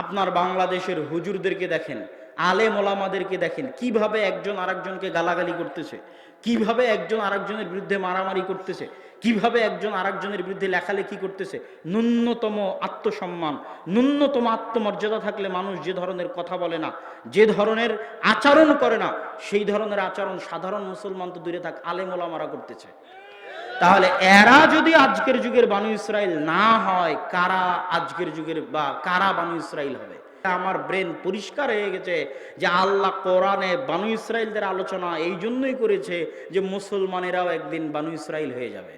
আপনার বাংলাদেশের হুজুরদেরকে দেখেন, আলেম ওলামাদেরকে দেখেন, কীভাবে একজন আরেকজনকে গালাগালি করতেছে, কীভাবে একজন আরেকজনের বিরুদ্ধে মারামারি করতেছে, কীভাবে একজন আরেকজনের বিরুদ্ধে লেখালেখি করতেছে, ন্যূনতম আত্মসম্মান, ন্যূনতম আত্মমর্যাদা থাকলে মানুষ যে ধরনের কথা বলে না, যে ধরনের আচরণ করে না, সেই ধরনের আচরণ সাধারণ মুসলমান তো দূরে থাক, আলেম ওলামারা করতেছে। তাহলে এরা যদি আজকের যুগের বানু ইসরায়েল না হয়, কারা আজকের যুগের বা কারা বানু ইসরায়েল হবে? আমার ব্রেন পরিষ্কার হয়ে গেছে যে আল্লাহ কোরআনে বানু ইসরায়েলদের আলোচনা এই জন্যই করেছে যে মুসলমানেরাও একদিন বানু ইসরায়েল হয়ে যাবে।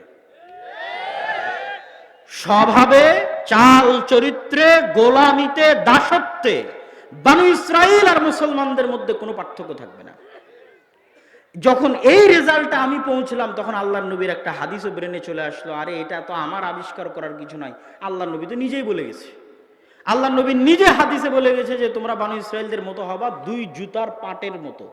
স্বভাবে, চাল চরিত্রে, গোলামিতে, দাসত্বে বানু ইসরায়েল আর মুসলমানদের মধ্যে কোনো পার্থক্য থাকবে না। যখন এই রেজাল্টটা আমি পৌঁছলাম, তখন আল্লাহ নবীর একটা হাদিসও ব্রেনে চলে আসলো, আরে, এটা তো আমার আবিষ্কার করার কিছু নাই। আল্লাহ নবী তো নিজেই বলে গেছে। আল্লাহ নবী নিজে হাদিসে বলে গেছে যে, তোমরা বানু ইসরায়েলদের মতো হবা দুই জুতার পাটের মতো।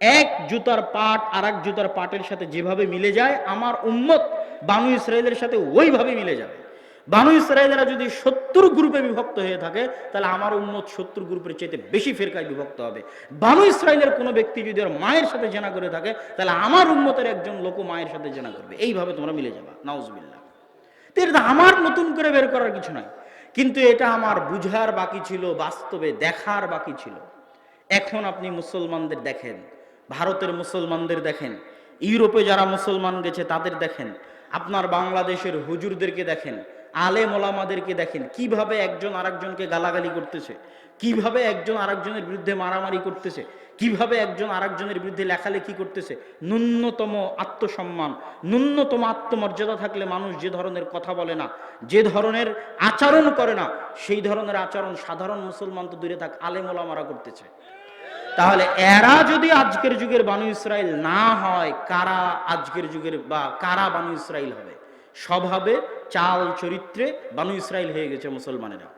এক জুতার পাট আর এক জুতার পাটের সাথে যেভাবে মিলে যায়, আমার উম্মত বানু ইসরায়েলের সাথে ওইভাবে মিলে যাবে। বানু ইসরায়েলেরা যদি সত্তর গ্রুপে বিভক্ত হয়ে থাকে, তাহলে আমার উম্মত সত্তর গ্রুপের চাইতে বেশি ফেরকায় বিভক্ত হবে। বানু ইসরায়েলের কোনো ব্যক্তি যদি ওর মায়ের সাথে জেনা করে থাকে, তাহলে আমার উম্মতের একজন লোক মায়ের সাথে জেনা করবে। এইভাবে তোমরা মিলে যাবা। নাউজবিল্লা তো আমার নতুন করে বের করার কিছু নয়। কিন্তু এটা আমার বুঝার বাকি ছিল, বাস্তবে দেখার বাকি ছিল। এখন আপনি মুসলমানদের দেখেন, ভারতের মুসলমানদের দেখেন, ইউরোপে যারা মুসলমান গেছে তাদের দেখেন, আপনার বাংলাদেশের হুজুরদেরকে দেখেন আলেম ওলামাদেরকে দেখেন, কীভাবে একজন আরেকজনকে গালাগালি করতেছে, কীভাবে একজন আরেকজনের বিরুদ্ধে মারামারি করতেছে, কীভাবে একজন আরেকজনের বিরুদ্ধে লেখালেখি করতেছে। ন্যূনতম আত্মসম্মান, ন্যূনতম আত্মমর্যাদা থাকলে মানুষ যে ধরনের কথা বলে না, যে ধরনের আচরণ করে না, সেই ধরনের আচরণ সাধারণ মুসলমান তো দূরে থাক, আলেম ওলামারা করতেছে। তাহলে এরা যদি আজকের যুগের বানু ইসরায়েল না হয়, কারা আজকের যুগের বা কারা বানু ইসরায়েল হবে? স্বভাবে, চাল, চরিত্রে বানু ইসরায়েল হয়ে গেছে মুসলমানেরা।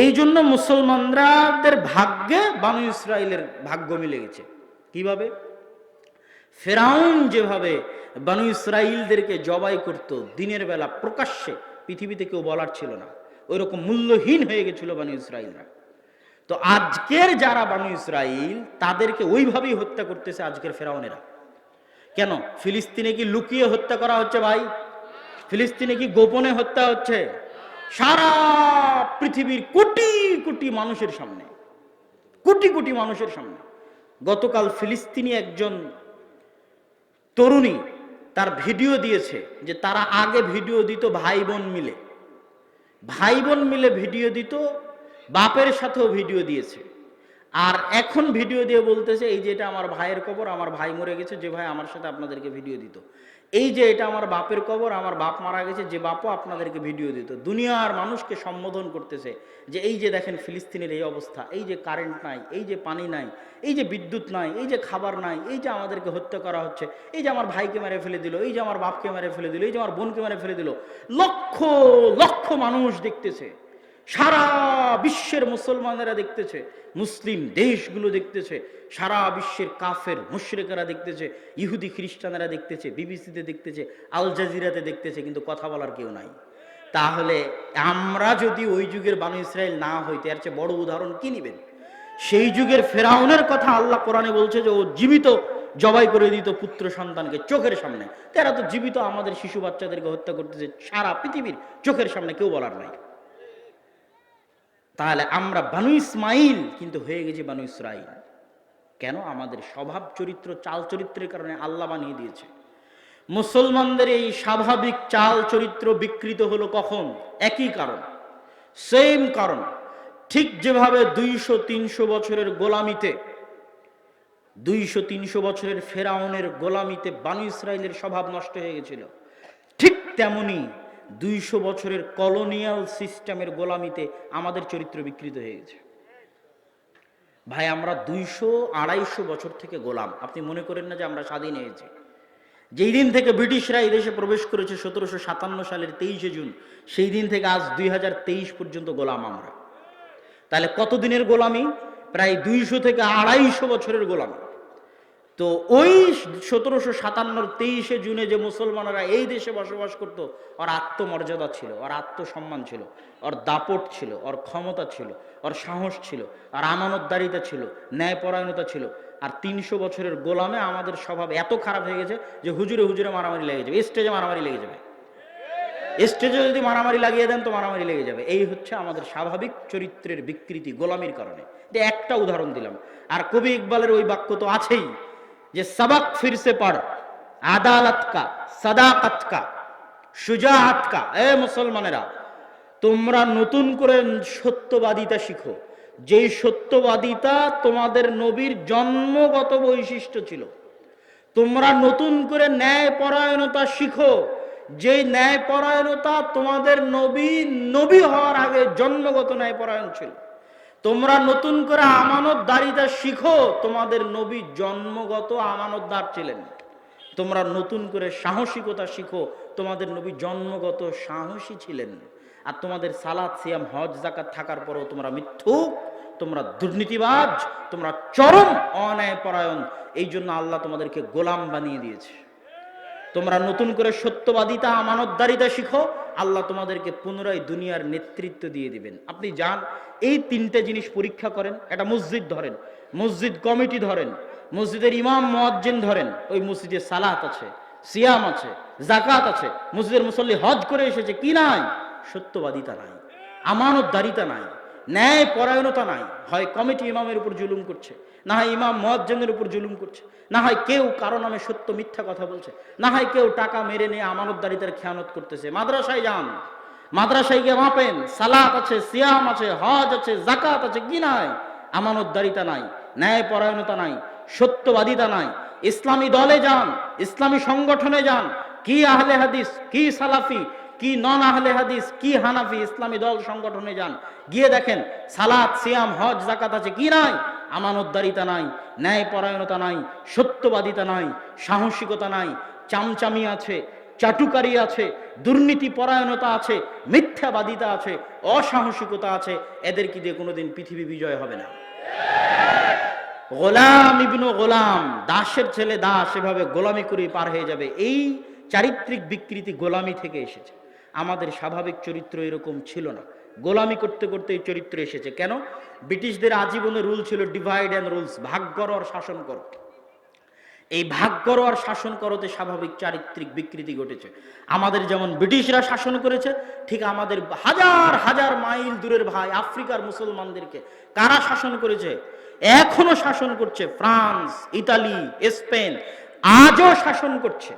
এই জন্য মুসলমানদের ভাগ্যে বানু ইসরায়েলের ভাগ্য মিলে গেছে। কীভাবে? ফেরাউন যেভাবে বানু ইসরায়েলদেরকে জবাই করত, দিনের বেলা প্রকাশ্যে পৃথিবীতে কেউ বলার ছিল না, ওইরকম মূল্যহীন হয়ে গেছিল বানু ইসরায়েলরা তো আজকের যারা বানু ইসরায়েল তাদেরকে ওইভাবেই হত্যা করতেছে আজকের ফেরাউনেরা। কেন? ফিলিস্তিনে কি লুকিয়ে হত্যা করা হচ্ছে ভাই? ফিলিস্তিনে কি গোপনে হত্যা হচ্ছে? সারা পৃথিবীর কোটি কোটি মানুষের সামনে, কোটি কোটি মানুষের সামনে। গতকাল ফিলিস্তিনি একজন তরুণী তার ভিডিও দিয়েছে যে তারা আগে ভিডিও দিত ভাই বোন মিলে। ভাই বোন মিলে ভিডিও দিত, বাপের সাথেও ভিডিও দিয়েছে। আর এখন ভিডিও দিয়ে বলতেছে, এই যে এটা আমার ভাইয়ের কবর আমার ভাই মরে গেছে, যে ভাই আমার সাথে আপনাদেরকে ভিডিও দিত। এই যে এটা আমার বাপের কবর আমার বাপ মারা গেছে যে বাপও আপনাদেরকে ভিডিও দিত দুনিয়ার মানুষকে সম্বোধন করতেছে যে এই যে দেখেন ফিলিস্তিনের এই অবস্থা এই যে কারেন্ট নাই এই যে পানি নাই এই যে বিদ্যুৎ নাই এই যে খাবার নাই এই যে আমাদেরকে হত্যা করা হচ্ছে এই যে আমার ভাইকে মেরে ফেলে দিল এই যে আমার বাপকে মেরে ফেলে দিল এই যে আমার বোনকে মেরে ফেলে দিল লক্ষ লক্ষ মানুষ দেখতেছে সারা বিশ্বের মুসলমানেরা দেখতেছে, মুসলিম দেশগুলো দেখতেছে, সারা বিশ্বের কাফের মুশরেকেরা দেখতেছে, ইহুদি খ্রিস্টানেরা দেখতেছে, বিবিসিতে দেখতেছে, আল জাজিরাতে দেখতেছে, কিন্তু কথা বলার কেউ নাই। তাহলে আমরা যদি ওই যুগের বানু ইসরায়েল না হইতে এর চেয়ে বড় উদাহরণ কি নিবেন? সেই যুগের ফেরাউনের কথা আল্লাহ কোরআনে বলছে যে, ও জীবিত জবাই করে দিত পুত্র সন্তানকে চোখের সামনে। তারা তো জীবিত আমাদের শিশু বাচ্চাদেরকে হত্যা করতেছে সারা পৃথিবীর চোখের সামনে, কেউ বলার নাই। তাহলে আমরা বানু ইসমাইল কিন্তু হয়ে গেছি বানু ইসরাইল। কেন? আমাদের স্বভাব চরিত্র, চাল চরিত্রের কারণে আল্লাহ বানিয়ে দিয়েছে। মুসলমানদের এই স্বাভাবিক চাল চরিত্র বিকৃত হলো কখন? একই কারণ। সেম কারণ। ঠিক যেভাবে দুইশো, তিনশো বছরের গোলামিতে, দুইশো, তিনশো বছরের ফেরাউনের গোলামিতে বানু ইসরায়েলের স্বভাব নষ্ট হয়ে গেছিল, ঠিক তেমনি দুইশো বছরের কলোনিয়াল সিস্টেমের গোলামিতে আমাদের চরিত্র বিকৃত হয়ে গেছে। ভাই, আমরা দুইশো আড়াইশো বছর থেকে গোলাম। আপনি মনে করেন না যে আমরা স্বাধীন হয়েছি? যেই দিন থেকে ব্রিটিশরা এই দেশে প্রবেশ করেছে সতেরোশো সাতান্ন সালের তেইশে জুন, সেই দিন থেকে আজ দুই হাজার তেইশ পর্যন্ত গোলাম আমরা। তাহলে কতদিনের গোলামি? প্রায় দুইশো থেকে আড়াইশো বছরের গোলামি। তো ওই সতেরোশো সাতান্নর তেইশে জুনে যে মুসলমানরা এই দেশে বসবাস করতো, ওর আত্মমর্যাদা ছিল, ওর আত্মসম্মান ছিল, ওর দাপট ছিল, ওর ক্ষমতা ছিল, ওর সাহস ছিল, আর আমানতদারিতা ছিল, ন্যায়পরায়ণতা ছিল। আর তিনশো বছরের গোলামে আমাদের স্বভাব এত খারাপ হয়ে গেছে যে হুজুরে হুজুরে মারামারি লেগে যাবে, স্টেজে মারামারি লেগে যাবে। স্টেজে যদি মারামারি লাগিয়ে দেন তো মারামারি লেগে যাবে। এই হচ্ছে আমাদের স্বাভাবিক চরিত্রের বিকৃতি গোলামির কারণে। একটা উদাহরণ দিলাম। আর কবি ইকবালের ওই বাক্য তো আছেই। যে সবক ফিরসে পড় আদালত কা সদাকত কা সুজাহাত কা এ মুসলমানেরা তোমরা নতুন করে সত্যবাদিতা শিখো যেই সত্যবাদিতা তোমাদের নবীর জন্মগত বৈশিষ্ট্য ছিল তোমরা নতুন করে ন্যায় পরায়ণতা শিখো যে ন্যায় পরায়ণতা তোমাদের নবী নবী হওয়ার আগে জন্মগত ন্যায় পরায়ণ ছিল তোমরা নতুন করে আমানত দারিতা শিখো, তোমাদের নবী জন্মগত আমানতদার ছিলেন। তোমরা নতুন করে সাহসিকতা শিখো, তোমাদের নবী জন্মগত সাহসী ছিলেন। আর তোমাদের সালাদ সিয়াম, হজ জাকাত থাকার পরেও তোমরা মিথ্যুক, তোমরা দুর্নীতিবাজ, তোমরা চরম অন্যায় পরায়ণ এই জন্য আল্লাহ তোমাদেরকে গোলাম বানিয়ে দিয়েছে। তোমরা নতুন করে সত্যবাদিতা, আমানতদারিতা শিখো, আল্লাহ তোমাদেরকে পুনরায় দুনিয়ার নেতৃত্ব দিয়ে দিবেন। আপনি যান, এই তিনটে জিনিস পরীক্ষা করেন। একটা মসজিদ ধরেন, মসজিদ কমিটি ধরেন, মসজিদের ইমাম, মোয়াজ্জিন ধরেন, ওই মসজিদে সালাত আছে, সিয়াম আছে জাকাত আছে, মসজিদের মুসল্লি হজ করে এসেছে, কি নাই? সত্যবাদিতা নাই, আমানতদারিতা নাই। ন্যায় পরায়ণতা নাই। হয় কমিটি ইমামের উপর জুলুম করছে, না হয় ইমাম মহাজ্জনের উপর জুলুম করছে, না হয় কেউ কারও নামে সত্য মিথ্যা কথা বলছে, না হয় কেউ টাকা মেরে নিয়ে আমানতদারিতার খেয়ানত করতেছে। মাদ্রাসায় যান, মাদ্রাসায় গিয়ে মাপেন, সালাত আছে, সিয়াম আছে, হজ আছে জাকাত আছে, কি নাই? আমানতদারিতা নাই ন্যায় পরায়ণতা নাই, সত্যবাদিতা নাই। ইসলামী দলে যান, ইসলামী সংগঠনে যান, কি আহলে হাদিস, কি সালাফি কি নন আহলে হাদিস, কি হানাফি ইসলামী দল সংগঠনে যান? গিয়ে দেখেন, সালাত, সিয়াম, হজ জাকাত আছে কি নাই? আমানতদারিতা নাই ন্যায় পরায়ণতা নাই, সত্যবাদিতা নাই, সাহসিকতা নাই, চামচামি আছে, চাটুকারি আছে দুর্নীতি পরায়ণতা আছে, মিথ্যাবাদিতা আছে, অসাহসিকতা আছে, এদের কি দিয়ে কোনোদিন পৃথিবী বিজয় হবে না? গোলাম ইবনু গোলাম, দাসের ছেলে দাস, এভাবে গোলামি করে পার হয়ে যাবে। এই চারিত্রিক বিকৃতি গোলামি থেকে এসেছে। আমাদের স্বাভাবিক চরিত্র এরকম ছিল না। গোলামি করতে করতে এই চরিত্র এসেছে। কেন? ব্রিটিশদের আজীবনের রুল ছিল ডিভাইড অ্যান্ড রুলস ভাগ করো আর শাসন করো। এই ভাগ করো আর শাসন করোতে স্বাভাবিক চারিত্রিক বিকৃতি ঘটেছে। আমাদের যেমন ব্রিটিশরা শাসন করেছে, ঠিক আমাদের হাজার হাজার মাইল দূরের ভাই আফ্রিকার মুসলমানদেরকে কারা শাসন করেছে? এখনও শাসন করছে ফ্রান্স, ইতালি, স্পেন, আজও শাসন করছে।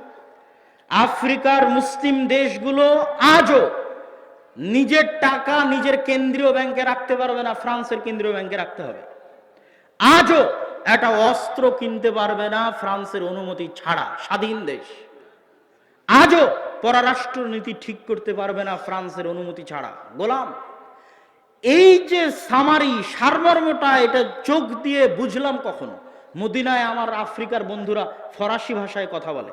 আফ্রিকার মুসলিম দেশগুলো আজও নিজের টাকা নিজের কেন্দ্রীয় ব্যাংকে রাখতে পারবে না, ফ্রান্সের কেন্দ্রীয় ব্যাংকে রাখতে হবে। আজও একটা অস্ত্র কিনতে পারবে না ফ্রান্সের অনুমতি ছাড়া, স্বাধীন দেশ। আজও পররাষ্ট্র নীতি ঠিক করতে পারবে না ফ্রান্সের অনুমতি ছাড়া। গোলাম, এই যে সামারি সারমর্মটা, এটা চোখ দিয়ে বুঝলাম কখনো? মদিনায় আমার আফ্রিকার বন্ধুরা ফরাসি ভাষায় কথা বলে।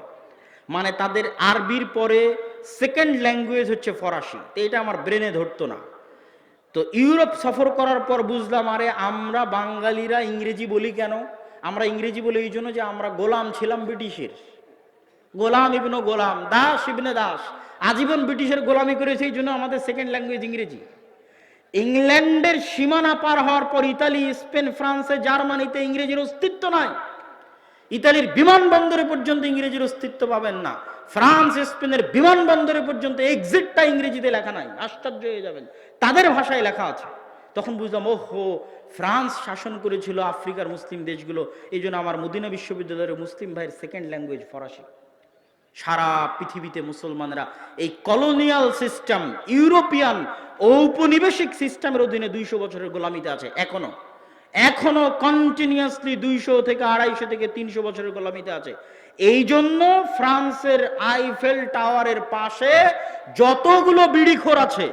মানে তাদের আরবির পরে সেকেন্ড ল্যাঙ্গুয়েজ হচ্ছে ফরাসি। তো এটা আমার ব্রেনে ধরতো না। তো ইউরোপ সফর করার পর বুঝলাম, আরে আমরা বাঙালিরা ইংরেজি বলি কেন? আমরা ইংরেজি বলি এই জন্য যে আমরা গোলাম ছিলাম ব্রিটিশের। গোলাম ইবনো গোলাম, দাস ইবনে দাস। আজীবন ব্রিটিশের গোলামি করেছে, এই জন্য আমাদের সেকেন্ড ল্যাঙ্গুয়েজ ইংরেজি। ইংল্যান্ডের সীমানা পার হওয়ার পর ইতালি, স্পেন, ফ্রান্সে, জার্মানিতে ইংরেজির অস্তিত্ব নাই। ইতালির বিমানবন্দরে পর্যন্ত ইংরেজির অস্তিত্ব পাবেন না। ফ্রান্স, স্পেনের বিমানবন্দরে পর্যন্ত এক্সিটটা ইংরেজিতে লেখা নাই। আশ্চর্য হয়ে যাবেন। তাদের ভাষায় লেখা আছে। তখন বুঝলাম ও হো ফ্রান্স শাসন করেছিল আফ্রিকার মুসলিম দেশগুলো। এই জন্য আমার মদিনা বিশ্ববিদ্যালয়ের মুসলিম ভাইয়ের সেকেন্ড ল্যাঙ্গুয়েজ ফরাসি। সারা পৃথিবীতে মুসলমানরা এই কলোনিয়াল সিস্টেম ইউরোপিয়ান ঔপনিবেশিক সিস্টেমের অধীনে দুইশো বছরের গোলামিতে আছে, এখনও। এখনও কন্টিনিউয়াসলি দুইশো থেকে আড়াইশো থেকে তিনশো বছরের গোলামিতে আছে। এই জন্য ফ্রান্সের আইফেল টাওয়ারের পাশে যতগুলো বিড়িখোর আছে,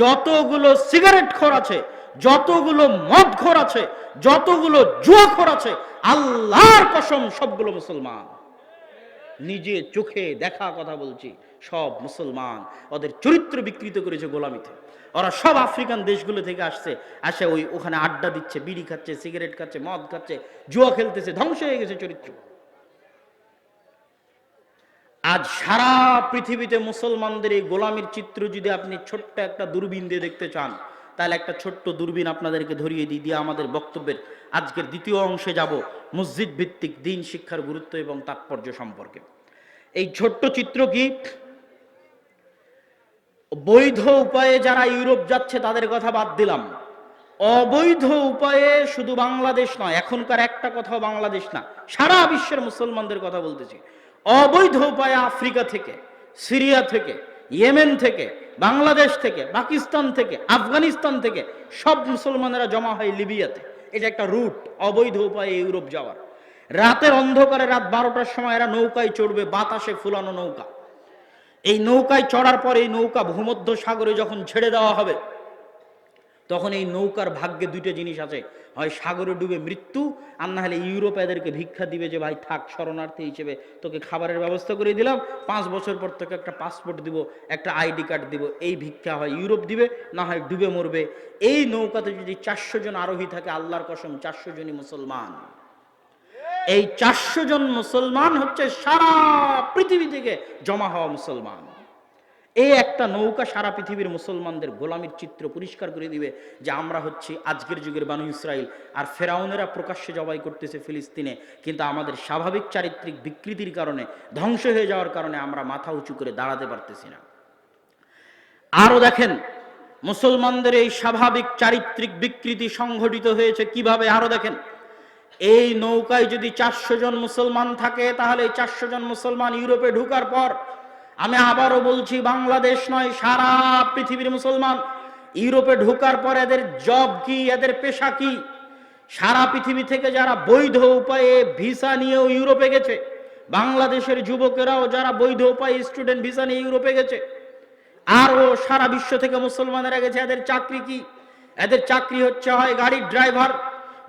যতগুলো সিগারেট খোর আছে, যতগুলো মদ খোর আছে, যতগুলো জুয়া খোর আছে, আল্লাহর কসম সবগুলো মুসলমান। নিজে চোখে দেখা কথা বলছি। সব মুসলমান ওদের চরিত্র বিকৃত করেছে গোলামিতে। ওরা সব আফ্রিকান দেশগুলো থেকে আসছে, আসে ওই ওখানে আড্ডা দিচ্ছে, বিড়ি খাচ্ছে, সিগারেট খাচ্ছে, মদ খাচ্ছে, জুয়া খেলতেছে, ধ্বংস হয়ে গেছে চরিত্র। আজ সারা পৃথিবীতে মুসলমানদের এই গোলামির চিত্র যদি আপনি ছোট্ট একটা দূরবীন দিয়ে দেখতে চান তাহলে একটা ছোট্ট দূরবীন আপনাদেরকে ধরিয়ে দিই, দিয়ে আমাদের বক্তব্যের আজকের দ্বিতীয় অংশে যাব মসজিদ ভিত্তিক দিন শিক্ষার গুরুত্ব এবং তাৎপর্য সম্পর্কে। এই ছোট্ট চিত্র কি? বৈধ উপায়ে যারা ইউরোপ যাচ্ছে তাদের কথা বাদ দিলাম। অবৈধ উপায়ে শুধু বাংলাদেশ নয়, এখনকার একটা কথাও বাংলাদেশ না, সারা বিশ্বের মুসলমানদের কথা বলতেছি। অবৈধ উপায়ে আফ্রিকা থেকে, সিরিয়া থেকে ইয়েমেন থেকে, বাংলাদেশ থেকে, পাকিস্তান থেকে, আফগানিস্তান থেকে সব মুসলমানেরা জমা হয় লিবিয়াতে। এটা একটা রুট, অবৈধ উপায়ে ইউরোপ যাওয়ার। রাতের অন্ধকারে রাত বারোটার সময় এরা নৌকায় চড়বে, বাতাসে ফুলানো নৌকা। এই নৌকায় চড়ার পর এই নৌকা ভূমধ্য সাগরে যখন ছেড়ে দেওয়া হবে তখন এই নৌকার ভাগ্যে দুইটা জিনিস আছে। হয় সাগরে ডুবে মৃত্যু, আর না হলে ইউরোপ এদেরকে ভিক্ষা দিবে যে, ভাই, থাক, শরণার্থী হিসেবে তোকে খাবারের ব্যবস্থা করে দিলাম। পাঁচ বছর পর তোকে একটা পাসপোর্ট দিব, একটা আইডি কার্ড দিব। এই ভিক্ষা হয়, ইউরোপ দিবে না হয় ডুবে মরবে। এই নৌকাতে যদি চারশো জন আরোহী থাকে, আল্লাহর কসম, চারশো জনই মুসলমান। এই চারশো জন মুসলমান হচ্ছে সারা পৃথিবী থেকে জমা হওয়া মুসলমান। এই একটা নৌকা সারা পৃথিবীর মুসলমানদের গোলামির চিত্র পরিষ্কার করে দিবে যে আমরা হচ্ছি আজকের যুগের বানু ইসরায়েল আর ফেরাউনেরা প্রকাশ্যে জবাই করতেছে ফিলিস্তিনে। কিন্তু আমাদের স্বাভাবিক চারিত্রিক বিকৃতির কারণে, ধ্বংস হয়ে যাওয়ার কারণে আমরা মাথা উঁচু করে দাঁড়াতে পারতেছি না। আরও দেখেন, মুসলমানদের এই স্বাভাবিক চারিত্রিক বিকৃতি সংঘটিত হয়েছে কীভাবে? আরও দেখেন, এই নৌকায় যদি চারশো জন মুসলমান থাকে, তাহলে এই চারশো জন মুসলমান ইউরোপে ঢুকার পর আমি আবারও বলছি, বাংলাদেশ নয়, সারা পৃথিবীর মুসলমান। ইউরোপে ঢোকার পর এদের জব কি, এদের পেশা কি? সারা পৃথিবী থেকে যারা বৈধ উপায়ে ভিসা নিয়েও ইউরোপে গেছে, বাংলাদেশের যুবকেরাও যারা বৈধ উপায়ে স্টুডেন্ট ভিসা নিয়ে ইউরোপে গেছে, আরও সারা বিশ্ব থেকে মুসলমানেরা গেছে, এদের চাকরি কি? এদের চাকরি হচ্ছে, হয় গাড়ির ড্রাইভার,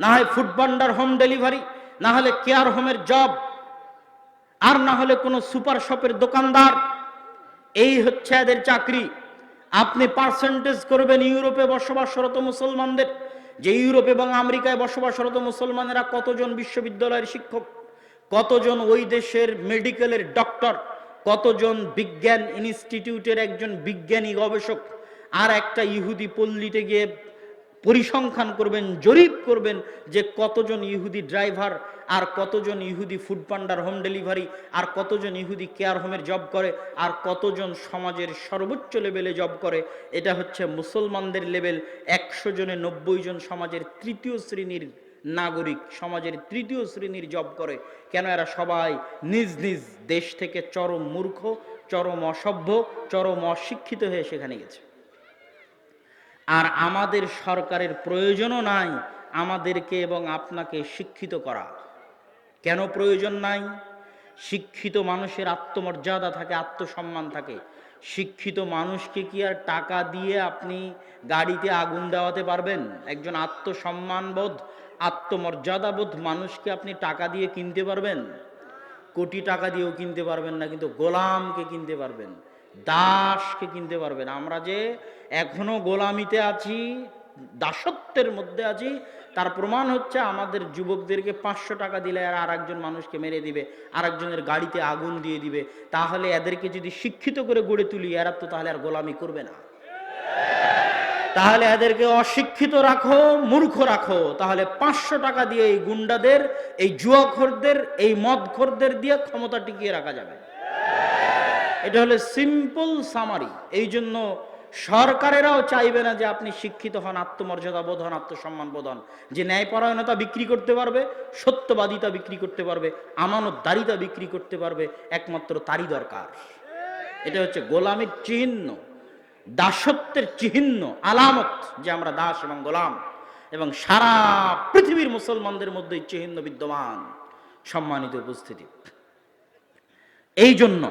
না হয় ফুড হোম ডেলিভারি, না হলে কেয়ার হোমের জব, আর না হলে কোনো সুপার শপের দোকানদার। এই হচ্ছে এদের চাকরি। আপনি পার্সেন্টেজ করবেন ইউরোপে বসবাসরত মুসলমানদের। যে ইউরোপ এবং আমেরিকায় বসবাসরত মুসলমানেরা কতজন বিশ্ববিদ্যালয়ের শিক্ষক, কতজন ওই দেশের মেডিকেলের ডক্টর, কতজন বিজ্ঞান ইনস্টিটিউটের একজন বিজ্ঞানী গবেষক, আর একটা ইহুদি পল্লীতে গিয়ে পরিসংখ্যান করবেন, জরিপ করবেন যে কতজন ইহুদি ড্রাইভার আর কতজন ইহুদি ফুড পান্ডার হোম ডেলিভারি আর কতজন ইহুদি কেয়ার হোমের জব করে আর কতজন সমাজের সর্বোচ্চ লেভেলে জব করে। এটা হচ্ছে মুসলমানদের লেভেল। একশো জনে নব্বই জন সমাজের তৃতীয় শ্রেণির নাগরিক সমাজের তৃতীয় শ্রেণির জব করে। কেন এরা সবাই নিজ নিজ দেশ থেকে চরম মূর্খ, চরম অসভ্য, চরম অশিক্ষিত হয়ে সেখানে গেছে? আর আমাদের সরকারের প্রয়োজনও নাই আমাদেরকে এবং আপনাকে শিক্ষিত করা। কেন প্রয়োজন নাই? শিক্ষিত মানুষের আত্মমর্যাদা থাকে, আত্মসম্মান থাকে। শিক্ষিত মানুষকে কি আর টাকা দিয়ে আপনি গাড়িতে আগুন দেওয়াতে পারবেন? একজন আত্মসম্মানবোধ, আত্মমর্যাদাবোধ মানুষকে আপনি টাকা দিয়ে কিনতে পারবেন? কোটি টাকা দিয়েও কিনতে পারবেন না, কিন্তু গোলামকে কিনতে পারবেন। দাসকে কিনতে পারবেন আমরা যে এখনও গোলামিতে আছি, দাসত্বের মধ্যে আছি, তার প্রমাণ হচ্ছে আমাদের যুবকদেরকে পাঁচশো টাকা দিলে আর আরেকজন মানুষকে মেরে দিবে, আরেকজনের গাড়িতে আগুন দিয়ে দিবে। তাহলে এদেরকে যদি শিক্ষিত করে গড়ে তুলি, এরা তো তাহলে আর গোলামি করবে না। তাহলে এদেরকে অশিক্ষিত রাখো, মূর্খ রাখো। তাহলে পাঁচশো টাকা দিয়ে এই গুন্ডাদের, এই জুয়াখোরদের, এই মদখোরদের দিয়ে ক্ষমতা টিকিয়ে রাখা যাবে। এটা হলো সিম্পল সামারি এই জন্য সরকারেরাও চাইবে না যে আপনি শিক্ষিত হন, আত্মমর্যাদা বোধ হন, আত্মসম্মান বোধ হন। যে ন্যায়পরায়ণতা বিক্রি করতে পারবে, সত্যবাদিতা বিক্রি করতে পারবে, আমানতদারিতা বিক্রি করতে পারবে, একমাত্র তারই দরকার। এটা হচ্ছে গোলামের চিহ্ন, দাসত্বের চিহ্ন, আলামত যে আমরা দাস এবং গোলাম। এবং সারা পৃথিবীর মুসলমানদের মধ্যে চিহ্ন বিদ্যমান। সম্মানিত উপস্থিতি। এই জন্য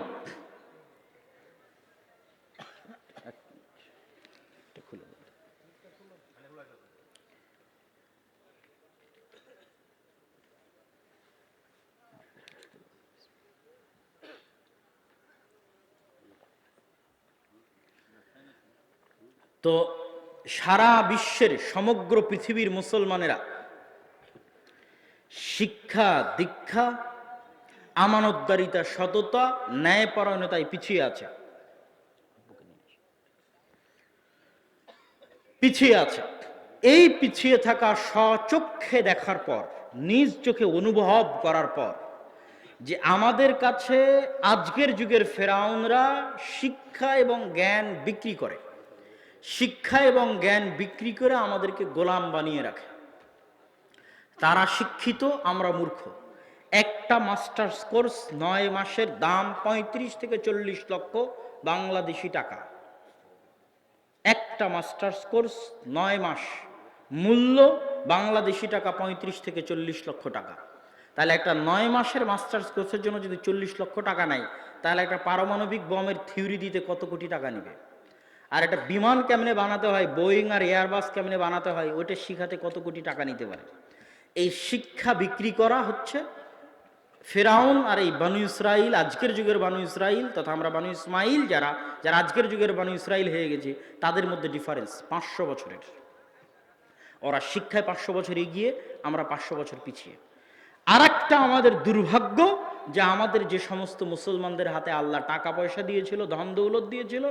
তো সারা বিশ্বের সমগ্র পৃথিবীর মুসলমানেরা শিক্ষা, দীক্ষা, আমানতদারিতা, সততা, ন্যায়পরায়ণতায় পিছিয়ে আছে। পিছিয়ে আছে। এই পিছিয়ে থাকা স্বচক্ষে দেখার পর, নিজ চোখে অনুভব করার পর, যে আমাদের কাছে আজকের যুগের ফেরাউনরা শিক্ষা এবং জ্ঞান বিক্রি করে। শিক্ষা এবং জ্ঞান বিক্রি করে আমাদেরকে গোলাম বানিয়ে রাখে। তারা শিক্ষিত, আমরা মূর্খ। একটা মাস্টার্স কোর্স নয় মাসের দাম পঁয়ত্রিশ থেকে চল্লিশ লক্ষ বাংলাদেশি টাকা। একটা মাস্টার্স কোর্স নয় মাস, মূল্য বাংলাদেশি টাকা পঁয়ত্রিশ থেকে চল্লিশ লক্ষ টাকা। তাহলে একটা নয় মাসের মাস্টার্স কোর্সের জন্য যদি চল্লিশ লক্ষ টাকা নেয়, তাহলে একটা পারমাণবিক বমের থিওরি দিতে কত কোটি টাকা নেবে? আর একটা বিমান কেমনে বানাতে হয় বোয়িং আর এয়ারবাস কেমনে বানাতে হয়, ওইটা শিখাতে কত কোটি টাকা নিতে পারে। এই শিক্ষা বিক্রি করা হচ্ছে ফেরাউন আর এই বানু ইসরাইল, আজকের যুগের বানু ইসরাইল তথা আমরা বানু ইসমাইল যারা যারা আজকের যুগের বানু ইসরাইল হয়ে গেছে, তাদের মধ্যে ডিফারেন্স পাঁচশো বছরের। ওরা শিক্ষায় পাঁচশো বছর এগিয়ে, আমরা পাঁচশো বছর পিছিয়ে। আর আমাদের দুর্ভাগ্য যে আমাদের যে সমস্ত মুসলমানদের হাতে আল্লাহ টাকা পয়সা দিয়েছিল, ধন দৌলত দিয়েছিল,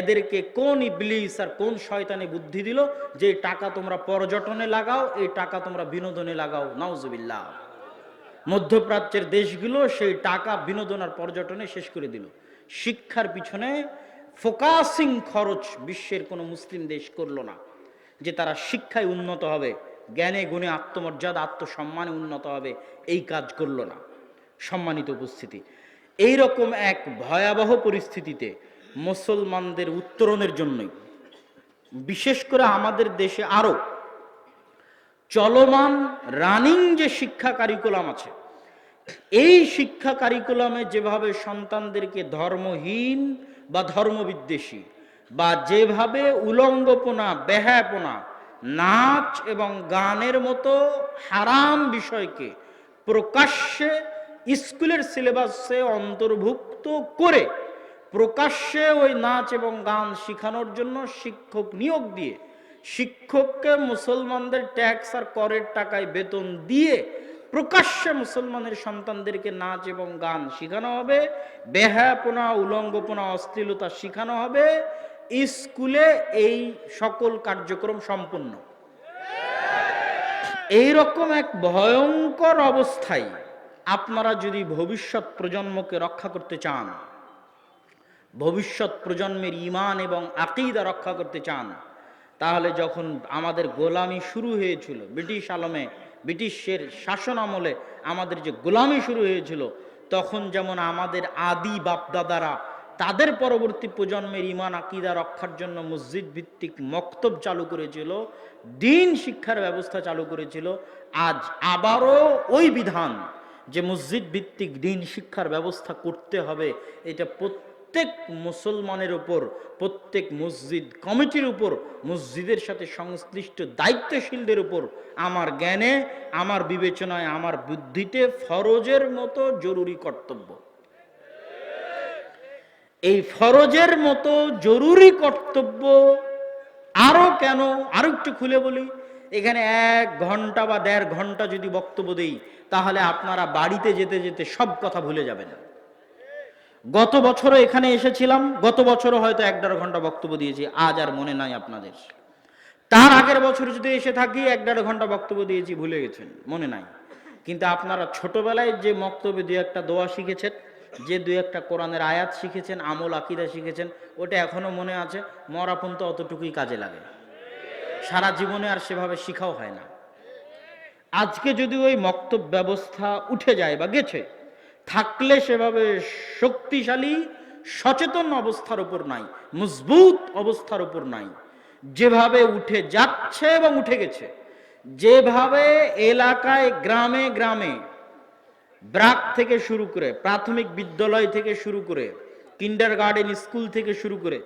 এদেরকে কোন ইবলিস আর কোন শয়তানে বুদ্ধি দিল যে টাকা তোমরা পর্যটনে লাগাও, এই টাকা তোমরা বিনোদনে লাগাও। নাউজুবিল্লাহ। মধ্যপ্রাচ্যের দেশগুলো সেই টাকা বিনোদন আর পর্যটনে শেষ করে দিল। শিক্ষার পিছনে ফোকাসিং খরচ বিশ্বের কোনো মুসলিম দেশ করল না, যে তারা শিক্ষায় উন্নত হবে, জ্ঞানে গুণে আত্মমর্যাদা, আত্মসম্মানে উন্নত হবে, এই কাজ করল না। সম্মানিত উপস্থিতি। এই রকম এক ভয়াবহ পরিস্থিতিতে মুসলমানদের উত্তরণের জন্যই, বিশেষ করে আমাদের দেশে আরও চলমান রানিং যে শিক্ষা কারিকুলাম আছে, এই শিক্ষা কারিকুলামে যেভাবে সন্তানদেরকে ধর্মহীন বা ধর্মবিদ্বেষী বা যেভাবে উলঙ্গপনা, বেহায়াপনা, নাচ এবং গানের মতো হারাম বিষয়কে প্রকাশ্যে স্কুলের সিলেবাসে অন্তর্ভুক্ত করে প্রকাশ্যে ওই নাচ এবং গান শেখানোর জন্য শিক্ষক নিয়োগ দিয়ে শিক্ষককে মুসলমানদের ট্যাক্স আর করের টাকায় বেতন দিয়ে প্রকাশ্যে মুসলমানের সন্তানদেরকে নাচ এবং গান শেখানো হবে বেহাপনা উলঙ্গপনা, অশ্লীলতা শেখানো হবে, স্কুলে এই সকল কার্যক্রম সম্পূর্ণ এই রকম এক ভয়ঙ্কর অবস্থায় আপনারা যদি ভবিষ্যৎ প্রজন্মকে রক্ষা করতে চান, ভবিষ্যৎ প্রজন্মের ইমান এবং আকিদা রক্ষা করতে চান, তাহলে যখন আমাদের গোলামি শুরু হয়েছিল, ব্রিটিশ আলমে, ব্রিটিশের শাসন আমলে আমাদের যে গোলামি শুরু হয়েছিল, তখন যেমন আমাদের আদি বাপদাদারা তাদের পরবর্তী প্রজন্মের ইমান আকিদা রক্ষার জন্য মসজিদ ভিত্তিক মক্তব চালু করেছিল, দিন শিক্ষার ব্যবস্থা চালু করেছিল, আজ আবারও ওই বিধান যে মসজিদ ভিত্তিক দিন শিক্ষার ব্যবস্থা করতে হবে, এটা প্রত্যেক মুসলমানের উপর, প্রত্যেক মসজিদ কমিটির উপর, মসজিদের সাথে সংশ্লিষ্ট দায়িত্বশীলদের উপর, আমার জ্ঞানে, আমার বিবেচনায়, আমার বুদ্ধিতে ফরজের মতো জরুরি কর্তব্য। এই ফরজের মতো জরুরি কর্তব্য আরও কেন, আরও একটু খুলে বলি। এখানে এক ঘণ্টা বা দেড় ঘণ্টা যদি বক্তব্য দিই তাহলে আপনারা বাড়িতে যেতে যেতে সব কথা ভুলে যাবেন। গত বছরও এখানে এসেছিলাম, গত বছরও হয়তো এক দেড় ঘণ্টা বক্তব্য দিয়েছি, আজ আর মনে নাই আপনাদের। তার আগের বছর যদি এসে থাকি, এক দেড় ঘণ্টা বক্তব্য দিয়েছি, ভুলে গেছেন, মনে নাই। কিন্তু আপনারা ছোটবেলায় যে বক্তব্যে দু একটা দোয়া শিখেছেন, যে দু একটা কোরআনের আয়াত শিখেছেন, আমল আকিদা শিখেছেন, ওটা এখনও মনে আছে মরাপন তো অতটুকুই কাজে লাগে। সারা জীবনে আর সেভাবে শিখাও হয় না। আজকে যদি ওই মক্তব ব্যবস্থা উঠে যায় বা গেছে, থাকলে সেভাবে শক্তিশালী, সচেতন অবস্থার উপর নাই, মজবুত অবস্থার উপর নাই। যেভাবে উঠে যাচ্ছে এবং উঠে গেছে, যেভাবে এলাকায় গ্রামে গ্রামে ব্রাক থেকে শুরু করে, প্রাথমিক বিদ্যালয় থেকে শুরু করে কিন্ডার গার্ডেন স্কুল থেকে শুরু করে,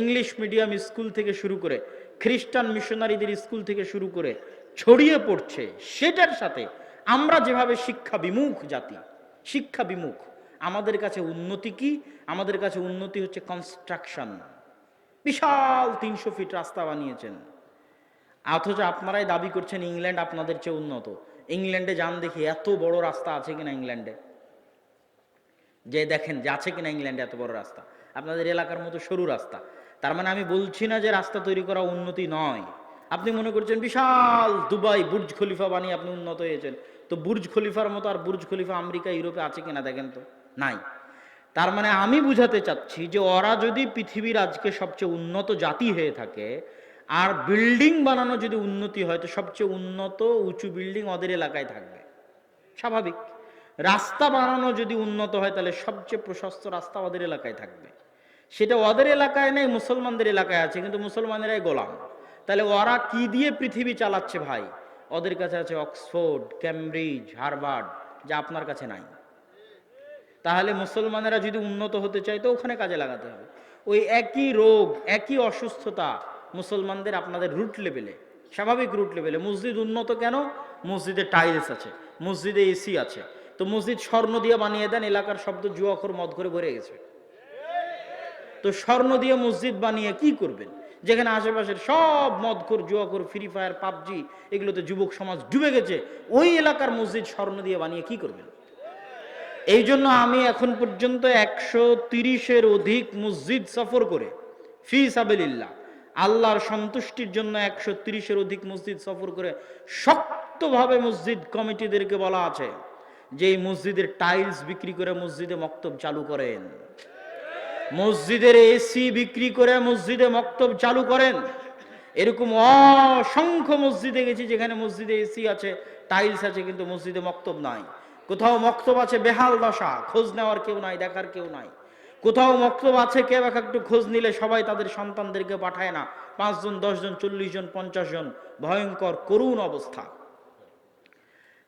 ইংলিশ মিডিয়াম স্কুল থেকে শুরু করে, খ্রিস্টান মিশনারিদের স্কুল থেকে শুরু করে ছড়িয়ে পড়ছে, সেটার সাথে আমরা যেভাবে শিক্ষা বিমুখ জাতি, শিক্ষা বিমুখ, আমাদের কাছে উন্নতি কি? আমাদের কাছে উন্নতি হচ্ছে কনস্ট্রাকশন বিশাল তিনশো ফিট রাস্তা বানিয়েছেন। অথচ আপনারাই দাবি করছেন ইংল্যান্ড আপনাদের চেয়ে উন্নত। ইংল্যান্ডে যান দেখি এত বড় রাস্তা আছে কিনা ইংল্যান্ডে? যে দেখেন যে আছে কিনা ইংল্যান্ডে এত বড় রাস্তা। আপনাদের এলাকার মতো সরু রাস্তা। তার মানে আমি বলছি না যে রাস্তা তৈরি করা উন্নতি নয়। আপনি মনে করছেন বিশাল দুবাই বুর্জ খলিফা বানিয়ে আপনি উন্নত হয়েছেন। তো বুর্জ খলিফার মতো আর বুর্জ খলিফা আমেরিকা, ইউরোপে আছে কিনা দেখেন তো? নাই। তার মানে আমি বুঝাতে চাচ্ছি যে ওরা যদি পৃথিবীর আজকে সবচেয়ে উন্নত জাতি হয়ে থাকে, আর বিল্ডিং বানানো যদি উন্নতি হয়, তো সবচেয়ে উন্নত উঁচু বিল্ডিং ওদের এলাকায় থাকবে। স্বাভাবিক। রাস্তা বানানো যদি উন্নত হয়, তাহলে সবচেয়ে প্রশস্ত রাস্তা ওদের এলাকায় থাকবে। সেটা ওদের এলাকায় নেই, মুসলমানদের এলাকায় আছে, কিন্তু মুসলমানেরাই গোলাম। তাহলে ওরা কি দিয়ে পৃথিবী চালাচ্ছে ভাই? ওদের কাছে আছে অক্সফোর্ড ক্যামব্রিজ হারবার্ড যা আপনার কাছে নাই। তাহলে মুসলমানেরা যদি উন্নত হতে চায় তো ওখানে কাজে লাগাতে হবে। ওই একই রোগ, একই অসুস্থতা মুসলমানদের আপনাদের রুট লেভেলে স্বাভাবিক রুট লেভেলে মসজিদ উন্নত কেন? মসজিদে টাইলস আছে, মসজিদে এসি আছে। তো মসজিদ স্বর্ণ দিয়ে বানিয়ে দেন, এলাকার শব্দ জুয়াখর মদ করে ভরে গেছে। তো স্বর্ণ দিয়ে মসজিদ বানিয়ে কি করবেন? যেখানে আশেপাশের সব মদখোর, জুয়াখোর ফ্রি ফায়ার পাবজি এগুলোতে যুবক সমাজ ডুবে গেছে, ওই এলাকার মসজিদ স্বর্ণ দিয়ে বানিয়ে কি করবেন? এই জন্য আমি এখন পর্যন্ত একশো তিরিশের অধিক মসজিদ সফর করে, ফি সাবেলিল্লাহ, আল্লাহর সন্তুষ্টির জন্য একশো তিরিশের অধিক মসজিদ সফর করে শক্তভাবে মসজিদ কমিটিদেরকে বলা আছে যে এই মসজিদের টাইলস বিক্রি করে মসজিদে মক্তব চালু করেন। মসজিদের এসি বিক্রি করে মসজিদে মক্তব চালু করেন। এরকম অসংখ্য মসজিদে গেছি যেখানে মসজিদে এসি আছে, টাইলস আছে, কিন্তু মসজিদে মক্তব নাই। কোথাও মক্তব আছে বেহাল দশা, খোঁজ নেওয়ার কেউ নাই, দেখার কেউ নাই। কোথাও মক্তব আছে, কেউ এক একটু খোঁজ নিলে সবাই তাদের সন্তানদেরকে পাঠায় না। পাঁচজন, দশজন, চল্লিশ জন, পঞ্চাশ জন, ভয়ঙ্কর, করুণ অবস্থা।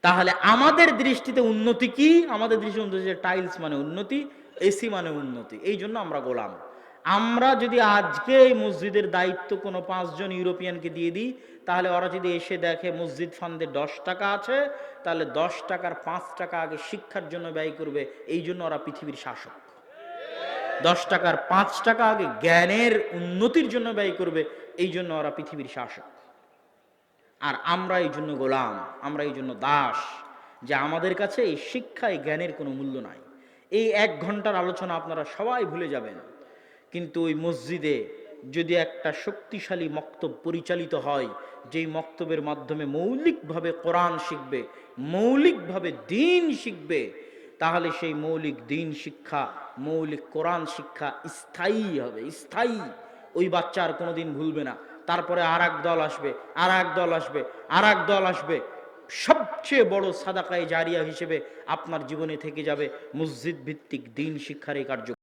তাহলে আমাদের দৃষ্টিতে উন্নতি কি? আমাদের দৃষ্টিতে উন্নতি টাইলস মানে উন্নতি। এসি মানে উন্নতি, এই জন্য আমরা গোলাম। আমরা যদি আজকে এই মসজিদের দায়িত্ব কোনো পাঁচজন ইউরোপিয়ানকে দিয়ে দিই, তাহলে ওরা যদি এসে দেখে মসজিদ ফান্ডে দশ টাকা আছে, তাহলে দশ টাকার পাঁচ টাকা আগে শিক্ষার জন্য ব্যয় করবে, এই জন্য ওরা পৃথিবীর শাসক। দশ টাকার পাঁচ টাকা আগে জ্ঞানের উন্নতির জন্য ব্যয় করবে, এই জন্য ওরা পৃথিবীর শাসক। আর আমরা এই জন্য গোলাম, আমরা এই জন্য দাস, যে আমাদের কাছে এই শিক্ষা, এই জ্ঞানের কোনো মূল্য নাই। এই এক ঘণ্টার আলোচনা আপনারা সবাই ভুলে যাবেন। কিন্তু ওই মসজিদে যদি একটা শক্তিশালী মক্তব পরিচালিত হয়, যেই মক্তবের মাধ্যমে মৌলিকভাবে কোরআন শিখবে, মৌলিকভাবে দিন শিখবে, তাহলে সেই মৌলিক দিন শিক্ষা, মৌলিক কোরআন শিক্ষা স্থায়ী হবে, স্থায়ী। ওই বাচ্চা আর কোনোদিন ভুলবে না। তারপরে আর দল আসবে আর দল আসবে আর দল আসবে। সবচেয়ে বড় সাদাকায় জারিয়া হিসেবে আপনার জীবনে থেকে যাবে মসজিদ ভিত্তিক দিন শিক্ষার এই কার্য